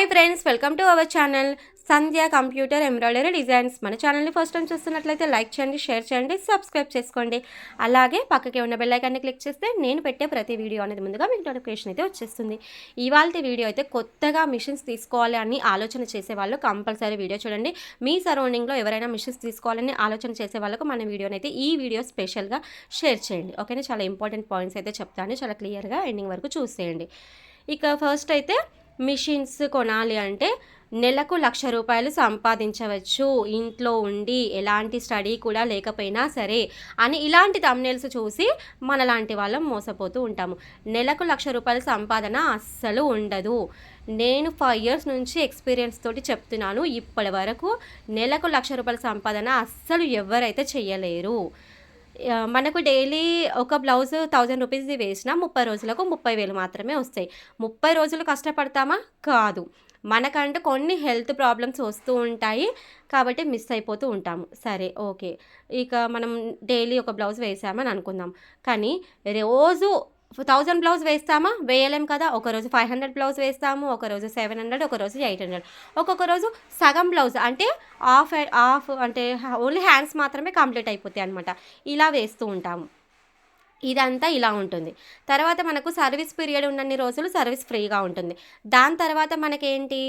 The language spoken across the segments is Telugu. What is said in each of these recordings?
Hi friends welcome to our channel Sandhya computer embroidery designs మన ఛానల్ని ఫస్ట్ టైం చూస్తున్నట్లయితే లైక్ చేయండి షేర్ చేయండి సబ్స్క్రైబ్ చేసుకోండి. అలాగే పక్కకి ఉన్న బెల్లైకాన్ని క్లిక్ చేస్తే నేను పెట్టే ప్రతి వీడియో అనేది ముందుగా మీకు నోటిఫికేషన్ అయితే వచ్చేస్తుంది. ఇవాళ వీడియో అయితే కొత్తగా మిషన్స్ తీసుకోవాలి అని ఆలోచన చేసే వాళ్ళు కంపల్సరీ వీడియో చూడండి. మీ సరౌండింగ్లో ఎవరైనా మిషన్స్ తీసుకోవాలని ఆలోచన చేసే వాళ్ళకు మన వీడియోని అయితే ఈ వీడియో స్పెషల్గా షేర్ చేయండి. ఓకేనా చాలా ఇంపార్టెంట్ పాయింట్స్ అయితే చెప్తాను. చాలా క్లియర్గా ఎండింగ్ వరకు చూసేయండి. ఇక ఫస్ట్ అయితే మిషన్స్ కొనాలి అంటే నెలకు లక్ష రూపాయలు సంపాదించవచ్చు. ఇంట్లో ఉండి ఎలాంటి స్టడీ కూడా లేకపోయినా సరే అని ఇలాంటి తమ్నేల్స్ చూసి మనలాంటి వాళ్ళం మోసపోతూ ఉంటాము. నెలకు లక్ష రూపాయల సంపాదన అస్సలు ఉండదు. నేను ఫైవ్ ఇయర్స్ నుంచి ఎక్స్పీరియన్స్ తోటి చెప్తున్నాను. ఇప్పటి వరకు నెలకు లక్ష రూపాయల సంపాదన అస్సలు ఎవరైతే చేయలేరు మనకు డైలీ ఒక బ్లౌజ్ థౌజండ్ రూపీస్ది వేసినా ముప్పై రోజులకు ముప్పై వేలు మాత్రమే వస్తాయి. ముప్పై రోజులు కష్టపడతామా? కాదు. మనకంటూ కొన్ని హెల్త్ ప్రాబ్లమ్స్ వస్తూ ఉంటాయి కాబట్టి మిస్ అయిపోతూ ఉంటాము. సరే ఓకే. ఇక మనం డైలీ ఒక బ్లౌజ్ వేసామని అనుకుందాం. కానీ రోజు థౌజండ్ బ్లౌజ్ వేస్తామా? వేయలేం కదా. ఒకరోజు ఫైవ్ హండ్రెడ్ బ్లౌజ్ వేస్తాము ఒకరోజు సెవెన్ హండ్రెడ్ ఒకరోజు ఎయిట్ హండ్రెడ్. ఒక్కొక్క రోజు సగం బ్లౌజ్ అంటే హాఫ్ హాఫ్ అంటే ఓన్లీ హ్యాండ్స్ మాత్రమే కంప్లీట్ అయిపోతాయి అనమాట ఇలా వేస్తూ ఉంటాము. ఇదంతా ఇలా ఉంటుంది. తర్వాత మనకు సర్వీస్ పీరియడ్ ఉన్నన్ని రోజులు సర్వీస్ ఫ్రీగా ఉంటుంది. దాని తర్వాత మనకేంటి?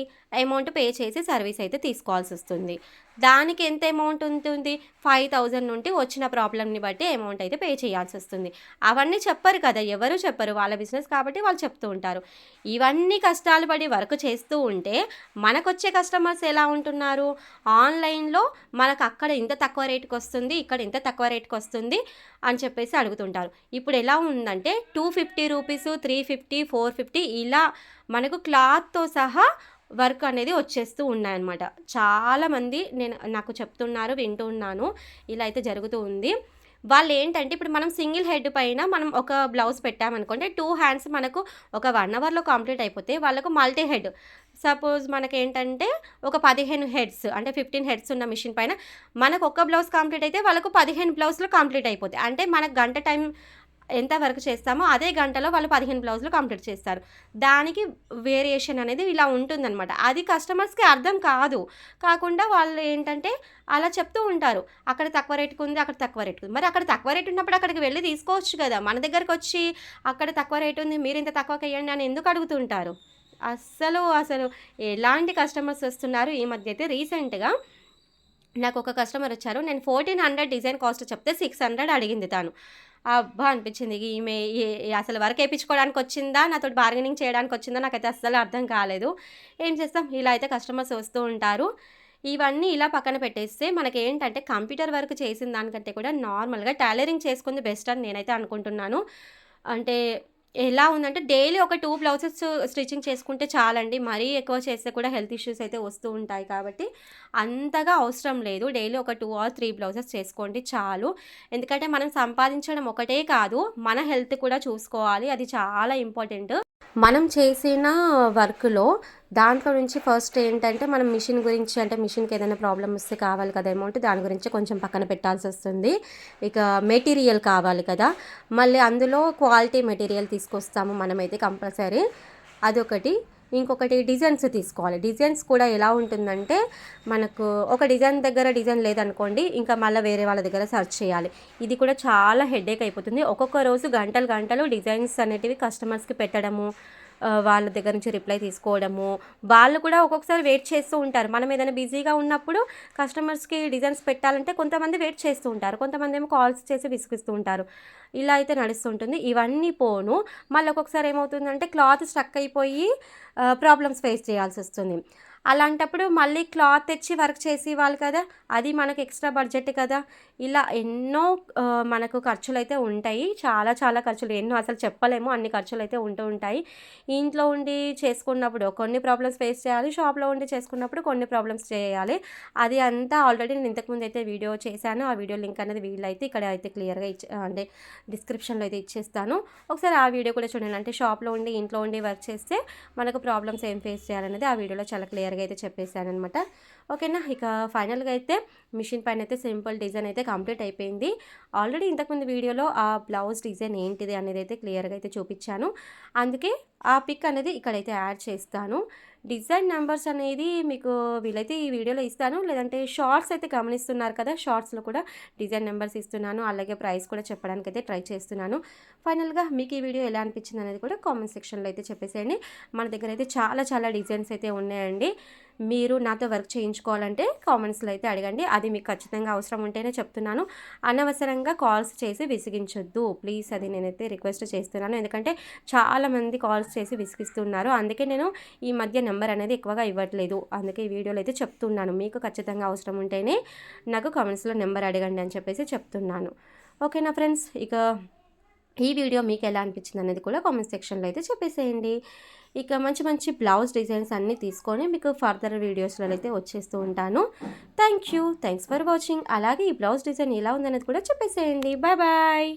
అమౌంట్ పే చేసి సర్వీస్ అయితే తీసుకోవాల్సి వస్తుంది. దానికి ఎంత అమౌంట్ ఉంటుంది? ఫైవ్ థౌజండ్ నుండి వచ్చిన ప్రాబ్లమ్ని బట్టి అమౌంట్ అయితే పే చేయాల్సి వస్తుంది. అవన్నీ చెప్పరు కదా ఎవరు చెప్పరు? వాళ్ళ బిజినెస్ కాబట్టి వాళ్ళు చెప్తూ ఉంటారు. ఇవన్నీ కష్టాలు పడి వర్క్ చేస్తూ ఉంటే మనకొచ్చే కస్టమర్స్ ఎలా ఉంటున్నారు? ఆన్లైన్లో మనకు అక్కడ ఇంత తక్కువ రేటుకి వస్తుంది ఇక్కడ ఇంత తక్కువ రేటుకి వస్తుంది అని చెప్పేసి అడుగుతుంటారు. ఇప్పుడు ఎలా ఉందంటే two fifty rupees three fifty four fifty ఇలా మనకు క్లాత్తో సహా వర్క్ అనేది వచ్చేస్తూ ఉన్నాయన్నమాట. చాలామంది నేను నాకు చెప్తున్నారు వింటూ ఉన్నాను. ఇలా అయితే జరుగుతూ ఉంది. వాళ్ళు ఏంటంటే ఇప్పుడు మనం సింగిల్ హెడ్ పైన మనం ఒక బ్లౌజ్ పెట్టామనుకోండి టూ హ్యాండ్స్ మనకు ఒక వన్ అవర్లో కంప్లీట్ అయిపోతే వాళ్ళకు మల్టీ హెడ్. సపోజ్ మనకి ఏంటంటే ఒక పదిహేను హెడ్స్ అంటే ఫిఫ్టీన్ హెడ్స్ ఉన్న మిషన్ పైన మనకు ఒక బ్లౌజ్ కంప్లీట్ అయితే వాళ్ళకు పదిహేను బ్లౌజ్లు కంప్లీట్ అయిపోతాయి. అంటే మనకు గంట టైం ఎంత వర్క్ చేస్తామో అదే గంటలో వాళ్ళు పదిహేను బ్లౌజులు కంప్లీట్ చేస్తారు. దానికి వేరియేషన్ అనేది ఇలా ఉంటుందన్నమాట. అది కస్టమర్స్కి అర్థం కాదు. కాకుండా వాళ్ళు ఏంటంటే అలా చెప్తూ ఉంటారు. అక్కడ తక్కువ రేటుకు ఉంది అక్కడ తక్కువ రేటుకు ఉంది. మరి అక్కడ తక్కువ రేటు ఉన్నప్పుడు అక్కడికి వెళ్ళి తీసుకోవచ్చు కదా. మన దగ్గరకు వచ్చి అక్కడ తక్కువ రేటు ఉంది మీరు ఇంత తక్కువకి వేయండి అని ఎందుకు అడుగుతుంటారు? అస్సలు అసలు ఎలాంటి కస్టమర్స్ వస్తున్నారు? ఈ మధ్య అయితే రీసెంట్గా నాకు ఒక కస్టమర్ వచ్చారు. నేను ఫోర్టీన్ హండ్రెడ్ డిజైన్ కాస్ట్ చెప్తే సిక్స్ హండ్రెడ్ అడిగింది తాను. అబ్బా అనిపించింది. ఈమె ఏ- అసలు వర్క్ వేయించుకోవడానికి వచ్చిందా? నాతో బార్గెనింగ్ చేయడానికి వచ్చిందా? నాకైతే అస్సలు అర్థం కాలేదు. ఏం చేస్తాం? ఇలా అయితే కస్టమర్స్ వస్తూ ఉంటారు. ఇవన్నీ ఇలా పక్కన పెట్టేస్తే మనకి ఏంటంటే కంప్యూటర్ వర్క్ చేసిన దానికంటే కూడా నార్మల్గా టైలరింగ్ చేసుకుంది బెస్ట్ అని నేనైతే అనుకుంటున్నాను. అంటే ఎలా ఉందంటే డైలీ ఒక టూ బ్లౌజెస్ స్టిచ్చింగ్ చేసుకుంటే చాలండి. మరీ ఎక్కువ చేస్తే కూడా హెల్త్ ఇష్యూస్ అయితే వస్తూ ఉంటాయి కాబట్టి అంతగా అవసరం లేదు. డైలీ ఒక టూ ఆర్ త్రీ బ్లౌజెస్ చేసుకోండి చాలు. ఎందుకంటే మనం సంపాదించడం ఒకటే కాదు మన హెల్త్ కూడా చూసుకోవాలి. అది చాలా ఇంపార్టెంట్. మనం చేసిన వర్క్లో దాంట్లో నుంచి ఫస్ట్ ఏంటంటే మనం మిషన్ గురించి అంటే మిషన్కి ఏదైనా ప్రాబ్లమ్ వస్తే కావాలి కదా అమౌంట్ దాని గురించి కొంచెం పక్కన పెట్టాల్సి వస్తుంది. ఇక మెటీరియల్ కావాలి కదా. మళ్ళీ అందులో క్వాలిటీ మెటీరియల్ తీసుకొస్తాము మనమైతే కంపల్సరీ. అదొకటి. ఇంకొకటి డిజైన్స్ తీసుకోవాలి. డిజైన్స్ కూడా ఎలా ఉంటుందంటే మనకు ఒక డిజైన్ దగ్గర డిజైన్ లేదనుకోండి ఇంకా మళ్ళీ వేరే వాళ్ళ దగ్గర సెర్చ్ చేయాలి. ఇది కూడా చాలా హెడేక్ అయిపోతుంది. ఒక్కొక్క రోజు గంటలు గంటలు డిజైన్స్ అనేటివి కస్టమర్స్కి పెట్టడము వాళ్ళ దగ్గర నుంచి రిప్లై తీసుకోవడము. వాళ్ళు కూడా ఒక్కొక్కసారి వెయిట్ చేస్తూ ఉంటారు. మనం ఏదైనా బిజీగా ఉన్నప్పుడు కస్టమర్స్కి డిజైన్స్ పెట్టాలంటే కొంతమంది వెయిట్ చేస్తూ ఉంటారు. కొంతమంది ఏమో కాల్స్ చేసి విసిగిస్తూ ఉంటారు. ఇలా అయితే నడుస్తుంటుంది. ఇవన్నీ పోను. మళ్ళీ ఒక్కొక్కసారి ఏమవుతుందంటే క్లాత్ స్ట్రక్ అయిపోయి ప్రాబ్లమ్స్ ఫేస్ చేయాల్సి వస్తుంది. అలాంటప్పుడు మళ్ళీ క్లాత్ తెచ్చి వర్క్ చేసేవాళ్ళు కదా అది మనకు ఎక్స్ట్రా బడ్జెట్ కదా. ఇలా ఎన్నో మనకు ఖర్చులు అయితే ఉంటాయి. చాలా చాలా ఖర్చులు. ఎన్నో అసలు చెప్పలేము. అన్ని ఖర్చులు అయితే ఉంటూ ఉంటాయి. ఇంట్లో ఉండి చేసుకున్నప్పుడు కొన్ని ప్రాబ్లమ్స్ ఫేస్ చేయాలి. షాప్లో ఉండి చేసుకున్నప్పుడు కొన్ని ప్రాబ్లమ్స్ చేయాలి. అది అంతా ఆల్రెడీ నేను ఇంతకుముందు అయితే వీడియో చేశాను. ఆ వీడియో లింక్ అనేది వీళ్ళైతే ఇక్కడ అయితే క్లియర్గా ఇచ్చే అంటే డిస్క్రిప్షన్లో అయితే ఇచ్చేస్తాను. ఒకసారి ఆ వీడియో కూడా చూడండి. అంటే షాప్లో ఉండి ఇంట్లో ఉండి వర్క్ చేస్తే మనకు ప్రాబ్లమ్స్ ఏం ఫేస్ చేయాలనేది ఆ వీడియోలో చాలా క్లియర్గా అయితే చెప్పేశానమాట ఓకేనా? ఇక ఫైనల్గా అయితే మిషన్ పైన అయితే సింపుల్ డిజైన్ అయితే కంప్లీట్ అయిపోయింది. ఆల్రెడీ ఇంతకుముందు వీడియోలో ఆ బ్లౌజ్ డిజైన్ ఏంటిది అనేది అయితే క్లియర్గా అయితే చూపించాను. అందుకే ఆ పిక్ అనేది ఇక్కడైతే యాడ్ చేస్తాను. డిజైన్ నెంబర్స్ అనేది మీకు వీలైతే ఈ వీడియోలో ఇస్తాను. లేదంటే షార్ట్స్ అయితే గమనిస్తున్నారు కదా షార్ట్స్లో కూడా డిజైన్ నెంబర్స్ ఇస్తున్నాను. అలాగే ప్రైస్ కూడా చెప్పడానికి అయితే ట్రై చేస్తున్నాను. ఫైనల్గా మీకు ఈ వీడియో ఎలా అనిపించింది అనేది కూడా కామెంట్ సెక్షన్లో అయితే చెప్పేసేయండి. మన దగ్గర అయితే చాలా చాలా డిజైన్స్ అయితే ఉన్నాయండి. మీరు నాతో వర్క్ చేయించుకోవాలంటే కామెంట్స్లో అయితే అడగండి. అది మీకు ఖచ్చితంగా అవసరం ఉంటేనే చెప్తున్నాను. అనవసరంగా కాల్స్ చేసి విసిగించొద్దు. ప్లీజ్ అది నేనైతే రిక్వెస్ట్ చేస్తున్నాను. ఎందుకంటే చాలామంది కాల్స్ చేసి విసిగిస్తున్నారు. అందుకే నేను ఈ మధ్య నెంబర్ అనేది ఎక్కువగా ఇవ్వట్లేదు. అందుకే ఈ వీడియోలో అయితే చెప్తున్నాను. మీకు ఖచ్చితంగా అవసరం ఉంటేనే నాకు కామెంట్స్లో నెంబర్ అడగండి అని చెప్పేసి చెప్తున్నాను. ఓకేనా ఫ్రెండ్స్? ఇక ఈ వీడియో మీకు ఎలా అనిపించింది అనేది కూడా కామెంట్ సెక్షన్లో అయితే చెప్పేసేయండి. ఇక మంచి మంచి బ్లౌజ్ డిజైన్స్ అన్నీ తీసుకొని మీకు ఫర్దర్ వీడియోస్లో అయితే వచ్చేస్తూ ఉంటాను. Thank you thanks for watching. అలాగే ఈ బ్లౌజ్ డిజైన్ ఎలా ఉందనేది కూడా చెప్పేసేయండి. Bye bye.